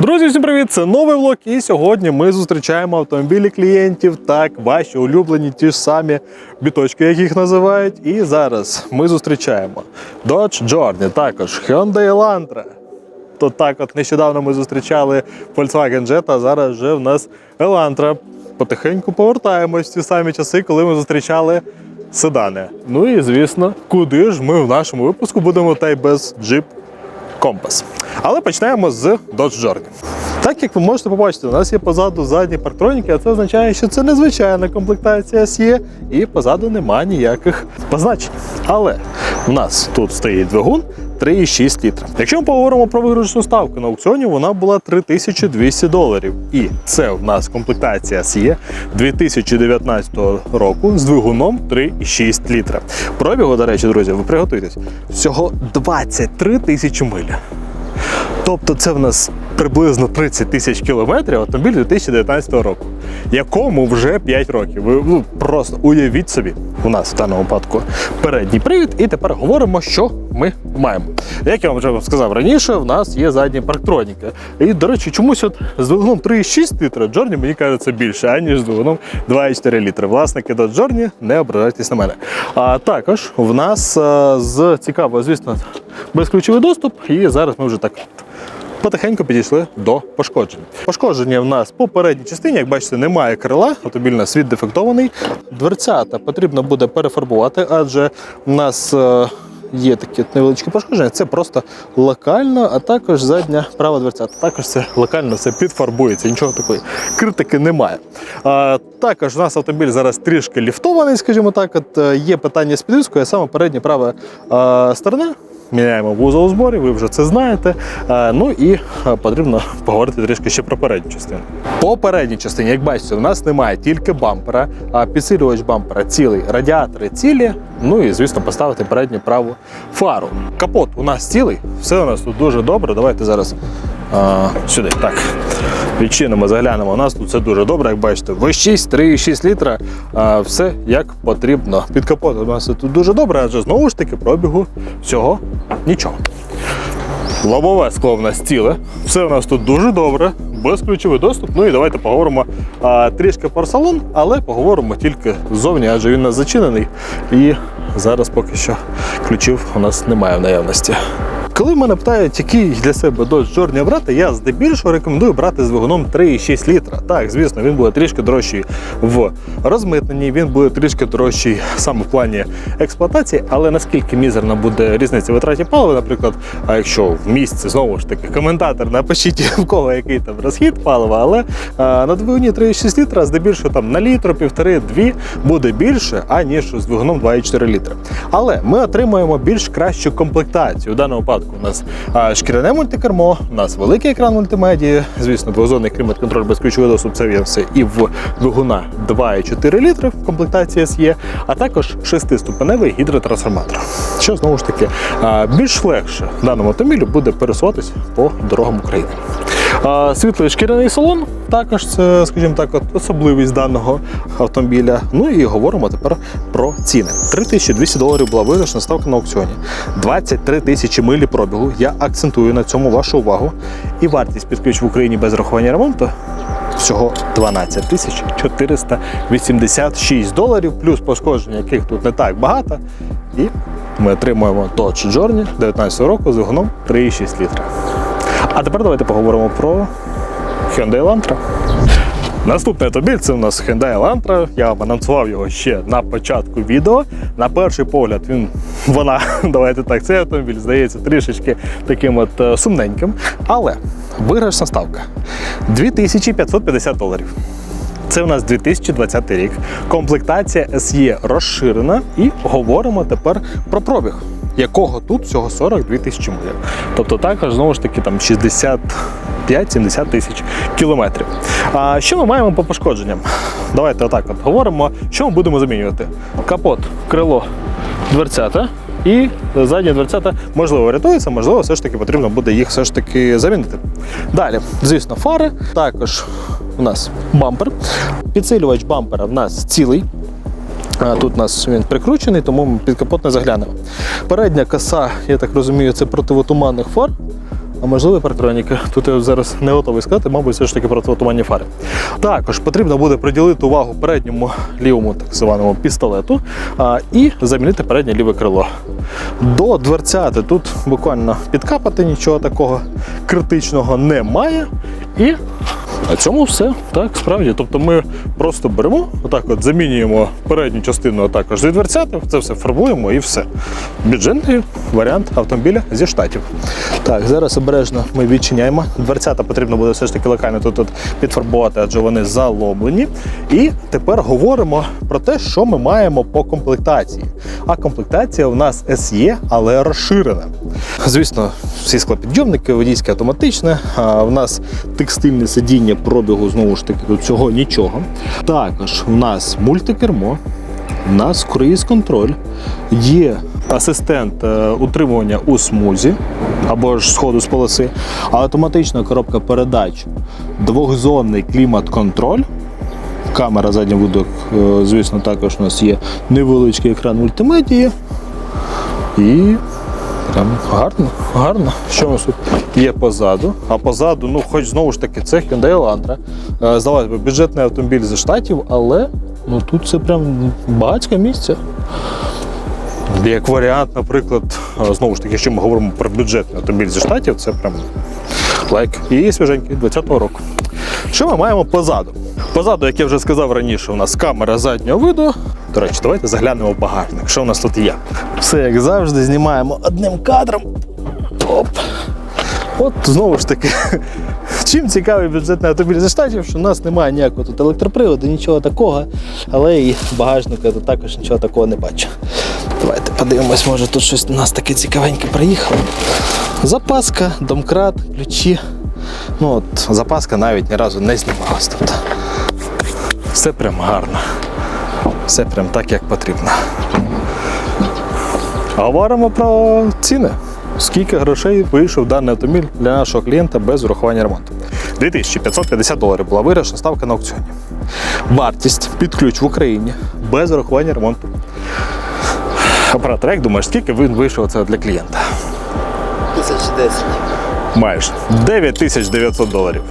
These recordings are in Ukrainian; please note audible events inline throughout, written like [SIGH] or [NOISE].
Друзі, всім привіт! Це новий влог. І сьогодні ми зустрічаємо автомобілі клієнтів, так, ваші улюблені ті ж самі біточки, як їх називають. І зараз ми зустрічаємо Dodge Journey, також Hyundai Elantra. То так, от нещодавно ми зустрічали Volkswagen Jetta, а зараз вже в нас Elantra. Потихеньку повертаємось в ті самі часи, коли ми зустрічали седани. Ну і звісно, куди ж ми в нашому випуску будемо та й без Jeep компас. Але почнемо з Dodge Journey. Так як ви можете побачити, у нас є позаду задні парктроніки, а це означає, що це незвичайна комплектація SE, і позаду немає ніяких позначень. Але в нас тут стоїть двигун 3,6 літра. Якщо ми поговоримо про виграшну ставку на аукціоні, вона була 3200 доларів. І це в нас комплектація SE 2019 року з двигуном 3,6 літра. Пробігу, до речі, друзі, ви приготуйтесь. Всього 23 тисячі миль. Тобто це в нас приблизно 30 тисяч кілометрів автомобіль 2019 року, якому вже 5 років. Ви ну, просто уявіть собі, у нас в даному випадку передній привід, і тепер говоримо, що ми маємо. Як я вам вже сказав раніше, в нас є задні парктроніки. І, до речі, чомусь от з двигуном 3,6 літра Джорні мені кажеться більше, аніж з двигуном 2,4 літра. Власники до Джорні, не ображайтесь на мене. А також в нас з цікаво, звісно, безключовий доступ, і зараз ми вже так потихеньку підійшли до пошкоджень. Пошкодження в нас по передній частині, як бачите, немає крила, автомобіль у нас світ дефектований. Дверцята потрібно буде перефарбувати, адже в нас. е, Є такі невеличкі пошкодження, це просто локально, а також задня права дверця. Також це локально все підфарбується, нічого такої критики немає. А, також у нас автомобіль зараз трішки ліфтований, скажімо так. От, е, є питання з підвіскою, а саме передня права а, сторона Міняємо вузол у зборі, ви вже це знаєте. Е, Ну і е, потрібно поговорити трішки ще про передню частину. По передній частині, як бачите, у нас немає тільки бампера, а підсилювач бампера цілий, радіатори цілі. Ну і звісно, поставити передню праву фару. Капот у нас цілий, все у нас тут дуже добре. Давайте зараз а, сюди. Так. Відчинимо, заглянемо. У нас тут все дуже добре, як бачите. V6, 3,6 літра, все як потрібно. Під капотом у нас тут дуже добре, адже знову ж таки пробігу всього нічого. Лобове скло в нас ціле, все у нас тут дуже добре, безключовий доступ. Ну і давайте поговоримо а, трішки про салон, але поговоримо тільки ззовні, адже він у нас зачинений. І зараз поки що ключів у нас немає в наявності. Коли мене питають, який для себе Dodge Journey брати, я здебільшого рекомендую брати з двигуном 3,6 літра. Так, звісно, він буде трішки дорожчий в розмитненні, він буде трішки дорожчий саме в плані експлуатації, але наскільки мізерна буде різниця витраті палива, наприклад, а якщо в місці знову ж таки коментатор, напишіть [LAUGHS] в кого який там розхід палива, але а, на двигуні 3,6 літра здебільшого там на літру, півтори-дві буде більше, аніж з двигуном 2,4 літра. Але ми отримуємо більш кращу комплектацію. У даному випадку у нас шкіряне мультикермо, у нас великий екран мультимедії, звісно, двозонний клімат-контроль безключовий доступ, це є все і в двигуна 2,4 літри в комплектації SE, а також шестиступеневий гідротрансформатор. Що знову ж таки більш легше в даному автомобілі буде пересуватись по дорогам України. Світлий шкіряний салон також це, скажімо так, особливість даного автомобіля. Ну і говоримо тепер про ціни. 3200 доларів була виграшна ставка на аукціоні. 23 тисячі милі пробігу. Я акцентую на цьому вашу увагу. І вартість під ключ в Україні без рахування ремонту всього 12 тисяч 486 доларів, плюс пошкодження, яких тут не так багато. І ми отримуємо Dodge Journey 19 року з двигуном 3,6 літра. А тепер давайте поговоримо про Hyundai Elantra. Наступний автомобіль це у нас Hyundai Elantra. Я анонсував його ще на початку відео. На перший погляд він вона, [LAUGHS] давайте так, цей автомобіль здається трішечки таким от е, сумненьким. Але виграшна ставка 2550 доларів. Це у нас 2020 рік. Комплектація SE розширена і говоримо тепер про пробіг, якого тут всього 42 тисячі миль. Тобто також знову ж таки там 65-70 тисяч кілометрів. А що ми маємо по пошкодженням? Давайте отак от говоримо, що ми будемо замінювати. Капот, крило, дверцята. І задні дверцята можливо рятуються, можливо, все ж таки потрібно буде їх все ж таки замінити. Далі, звісно, фари. Також у нас бампер. Підсилювач бампера в нас цілий. Тут у нас він прикручений, тому ми під капот не заглянемо. Передня коса, я так розумію, це противотуманних фар. а можливо, партроніки. Тут я зараз не готовий сказати, мабуть, все ж таки противотуманні фари. Також потрібно буде приділити увагу передньому лівому так званому пістолету а, і замінити переднє ліве крило. До дверцяти тут буквально підкапати, нічого такого критичного немає. І на цьому все. Так, справді. Тобто ми просто беремо, отак от замінюємо передню частину а також зі дверцяти, це все фарбуємо і все. Бюджетний варіант автомобіля зі штатів. Так, зараз обережно ми відчиняємо. Дверцята потрібно буде все ж таки локально тут, підфарбувати, адже вони залоблені. І тепер говоримо про те, що ми маємо по комплектації. А комплектація у нас SE, але розширена. Звісно, всі склопідйомники, водійське автоматичне. А в нас текстильне сидіння пробігу знову ж таки тут цього нічого. Також в нас мультикермо, у нас круїз-контроль, є асистент е, утримування у смузі або ж сходу з полоси, автоматична коробка передач, двохзонний клімат-контроль. Камера задній видок, е, звісно, також у нас є невеличкий екран мультимедії. І Прям гарно, гарно. Що у нас тут є позаду? А позаду, ну, хоч знову ж таки, це Hyundai Elantra. Е, Здавалося б, бюджетний автомобіль зі штатів, але ну, тут це прям багатьке місце. Як варіант, наприклад, е, знову ж таки, якщо ми говоримо про бюджетний автомобіль зі штатів, це прям лайк. І свіженький 20-го року. Що ми маємо позаду? Позаду, як я вже сказав раніше, у нас камера заднього виду. До речі, давайте заглянемо в багажник. Що у нас тут є? Все як завжди, знімаємо одним кадром. Оп. От знову ж таки, [LAUGHS] чим цікавий бюджетний автомобіль зі штатів, що у нас немає ніякого тут електроприводу, нічого такого, але і багажника тут також нічого такого не бачу. Давайте подивимось, може тут щось у нас таке цікавеньке приїхало. Запаска, домкрат, ключі. Ну от запаска навіть ні разу не знімалась тут. Все прям гарно. Все прям так, як потрібно. Говоримо про ціни. Скільки грошей вийшов даний автомобіль для нашого клієнта без урахування ремонту? 2550 доларів була виграшна ставка на аукціоні. Вартість під ключ в Україні без урахування ремонту. Оператор, як думаєш, скільки він вийшов це для клієнта? Тисяч десять. Майже 9900 доларів.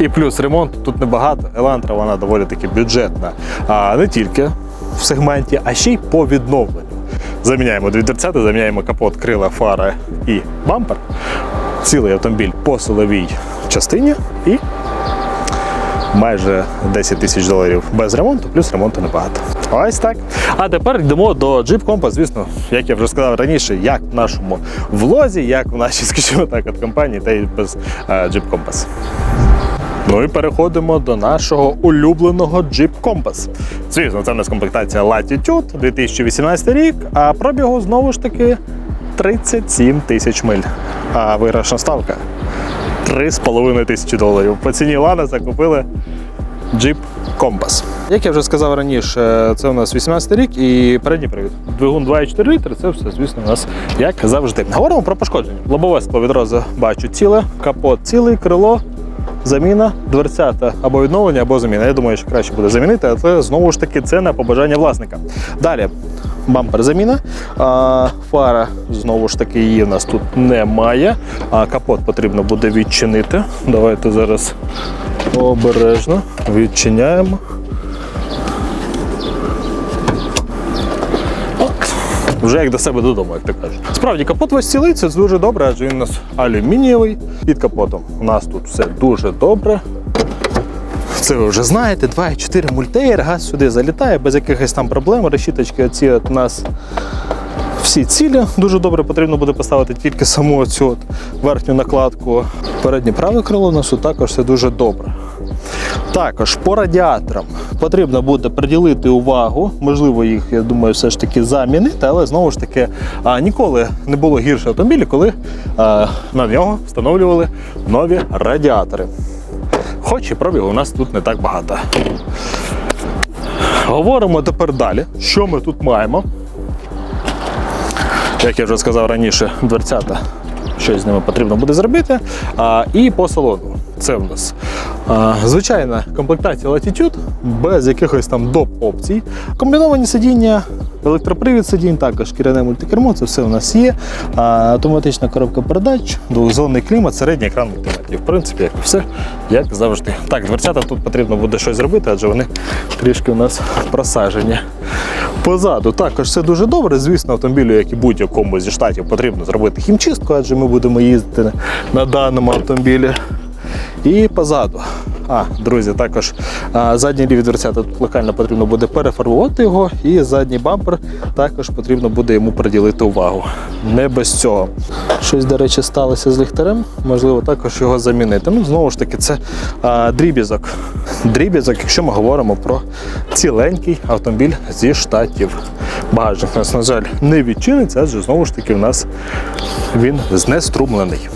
І плюс ремонт тут небагато. Елантра вона доволі таки бюджетна. А не тільки в сегменті, а ще й по відновленню. Заміняємо дві дверцята, заміняємо капот, крила, фара і бампер. Цілий автомобіль по силовій частині і майже 10 тисяч доларів без ремонту, плюс ремонту небагато. Ось так. А тепер йдемо до Jeep Compass, звісно, як я вже сказав раніше, як в нашому влозі, як в нашій, скажімо так, от компанії, та й без е, Jeep Compass. Ну і переходимо до нашого улюбленого Jeep Compass. Звісно, це в нас комплектація Latitude 2018 рік, а пробігу знову ж таки 37 тисяч миль. А виграшна ставка 3,5 тисячі доларів. По ціні Лана закупили Jeep Compass. Як я вже сказав раніше, це у нас 18 рік і передній привід. Двигун 2,4 літри, це все, звісно, у нас як завжди. Говоримо про пошкодження. Лобове скло відразу бачу ціле, капот цілий, крило. Заміна, дверцята або відновлення, або заміна. Я думаю, що краще буде замінити, але знову ж таки це на побажання власника. Далі бампер заміна. А, фара знову ж таки її в нас тут немає. А капот потрібно буде відчинити. Давайте зараз обережно відчиняємо. Вже як до себе додому, як то кажуть. Справді, капот весь цілий, це дуже добре, адже він у нас алюмінієвий. Під капотом у нас тут все дуже добре. Це ви вже знаєте, 2,4 мультеєр, газ сюди залітає без якихось там проблем. Решіточки оці от у нас всі цілі. Дуже добре потрібно буде поставити тільки саму цю верхню накладку. Переднє праве крило у нас також все дуже добре. Також по радіаторам потрібно буде приділити увагу. Можливо, їх, я думаю, все ж таки замінити, але знову ж таки ніколи не було гірше автомобіля, коли на нього встановлювали нові радіатори. Хоч і пробігу у нас тут не так багато. Говоримо тепер далі, що ми тут маємо. Як я вже сказав раніше, дверцята, щось з ними потрібно буде зробити. А, і по салону. Це в нас звичайна комплектація Latitude, без якихось там доп опцій. Комбіновані сидіння, електропривід сидінь, також шкіряне мультикермо, це все у нас є. Автоматична коробка передач, двохзонний клімат, середній екран мультимедії. В принципі, як і все, як завжди. Так, дверцята тут потрібно буде щось зробити, адже вони трішки у нас просажені. Позаду також все дуже добре. Звісно, автомобілю, як і будь-якому зі штатів, потрібно зробити хімчистку, адже ми будемо їздити на даному автомобілі. І позаду. А, друзі, також задній ліві дверцята тут локально потрібно буде перефарбувати його, і задній бампер також потрібно буде йому приділити увагу. Не без цього. Щось, до речі, сталося з ліхтарем, можливо, також його замінити. Ну, знову ж таки, це а, дріб'язок. Дріб'язок, якщо ми говоримо про ціленький автомобіль зі штатів. Багажник у нас, на жаль, не відчиниться, адже знову ж таки в нас він знеструмлений.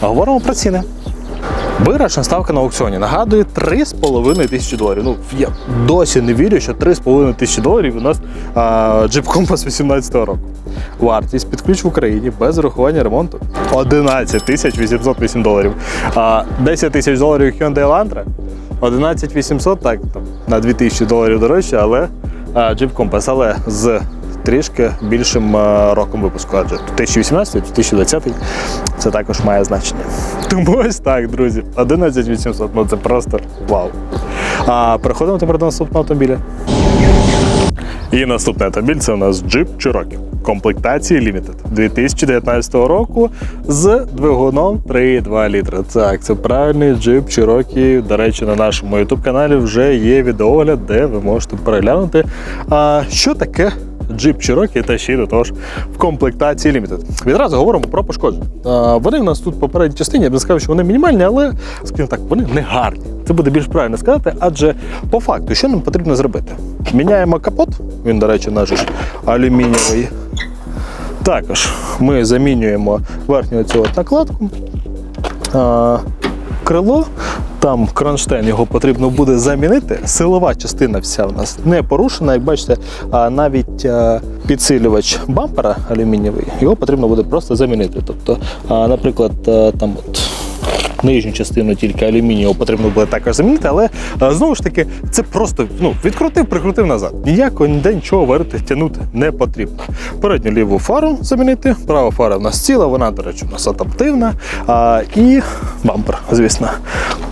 Говоримо про ціни. Виграшна ставка на аукціоні нагадує 3,5 тисячі доларів. Ну, я досі не вірю, що 3,5 тисячі доларів у нас Jeep Compass 18 року. Вартість під ключ в Україні без урахування ремонту 11 тисяч 808 доларів. А 10 тисяч доларів Hyundai Elantra, 11 800, так, там, на 2 тисячі доларів дорожче, але Jeep Compass, але з трішки більшим е, роком випуску, адже 2018, 2020 це також має значення. [LAUGHS] Тому ось так, друзі, 11800, ну це просто вау. А переходимо тепер до наступного автомобіля. І наступний автомобіль це у нас Jeep Cherokee комплектації Limited 2019 року з двигуном 3,2 літра. Так, це правильний Jeep Cherokee. До речі, на нашому youtube каналі вже є відеогляд, де ви можете переглянути, а, що таке Jeep Cherokee та ще й до того ж в комплектації Limited. Відразу говоримо про пошкодження. Вони в нас тут в попередній частині, я б не сказав, що вони мінімальні, але скажімо так, вони не гарні. Це буде більш правильно сказати, адже по факту, що нам потрібно зробити? Міняємо капот, він, до речі, наш алюмінієвий. Також ми замінюємо верхню цю накладку. Крило, там кронштейн, його потрібно буде замінити. Силова частина вся в нас не порушена. Як бачите, навіть підсилювач бампера алюмінієвий, його потрібно буде просто замінити. Тобто, наприклад, там от. Нижню частину тільки алюмінію потрібно буде також замінити, але знову ж таки це просто ну, відкрутив, прикрутив назад. Ніякого ніде нічого варити, тягнути не потрібно. Передню ліву фару замінити, права фара в нас ціла, вона, до речі, у нас адаптивна. А, і бампер, звісно.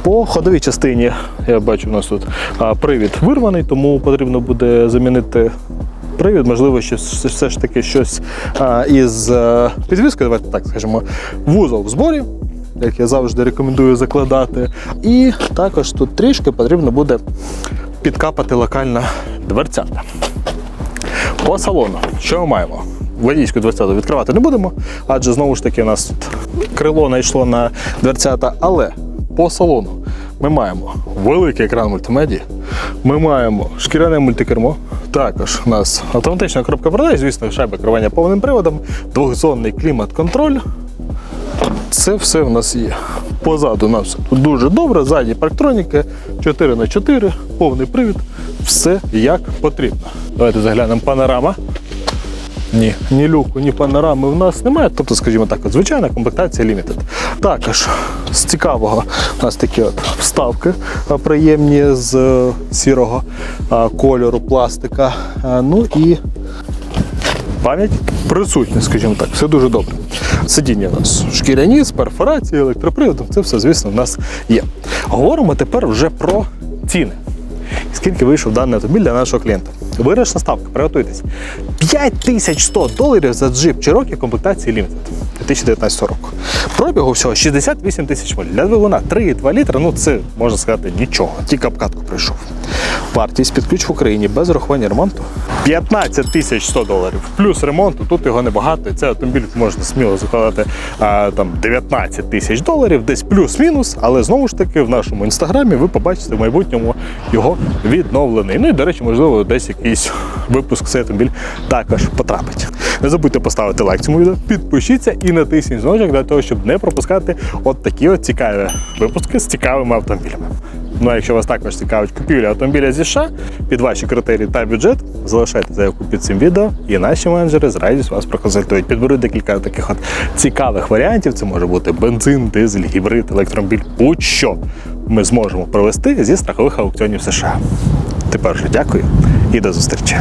По ходовій частині я бачу, у нас тут привід вирваний, тому потрібно буде замінити. Привід, можливо, ще все ж таки щось а, із а, підвіскою, давайте так скажемо, вузол в зборі, як я завжди рекомендую закладати. І також тут трішки потрібно буде підкапати локально дверцята. По салону, що ми маємо? Водійську дверцяту відкривати не будемо, адже знову ж таки у нас тут крило найшло на дверцята, але по салону ми маємо великий екран мультимедії, ми маємо шкіряне мультикермо. Також у нас автоматична коробка передач, звісно, шайба керування повним приводом, двохзонний клімат-контроль. Це все в нас є. Позаду у нас дуже добре, ззаді парктроніки, 4 на 4 повний привід, все як потрібно. Давайте заглянемо панорама. Ні, ні люку, ні панорами в нас немає. Тобто, скажімо так, звичайна комплектація Limited. Також з цікавого у нас такі от вставки приємні з е, сірого кольору пластика. Ну і пам'ять присутня, скажімо так, все дуже добре. Сидіння у нас шкіряні з перфорацією, електроприводом, це все, звісно, в нас є. Говоримо тепер вже про ціни. Скільки вийшов даний автомобіль для нашого клієнта? Вирішна ставка, приготуйтесь. 5100 доларів за джип Cherokee комплектації Limited 2019 року. Пробігу всього 68 тисяч миль. Для двигуна 3,2 літра, ну це можна сказати нічого, тільки обкатку прийшов. Вартість під ключ в Україні без урахування ремонту 15 тисяч 100 доларів. Плюс ремонту, тут його небагато. і Цей автомобіль можна сміло закладати а, там 19 тисяч доларів, десь плюс-мінус. Але знову ж таки в нашому інстаграмі ви побачите в майбутньому його відновлений. Ну і до речі, можливо, десь якийсь випуск цей автомобіль також потрапить. Не забудьте поставити лайк цьому відео, підпишіться і натисніть дзвіночок для того, щоб не пропускати от такі от цікаві випуски з цікавими автомобілями. Ну а якщо вас також цікавить купівля автомобіля зі США під ваші критерії та бюджет, залишайте заявку під цим відео, і наші менеджери з радістю вас проконсультують. Підберуть декілька таких от цікавих варіантів. Це може бути бензин, дизель, гібрид, електромобіль, будь-що ми зможемо провести зі страхових аукціонів США. Тепер же дякую і до зустрічі.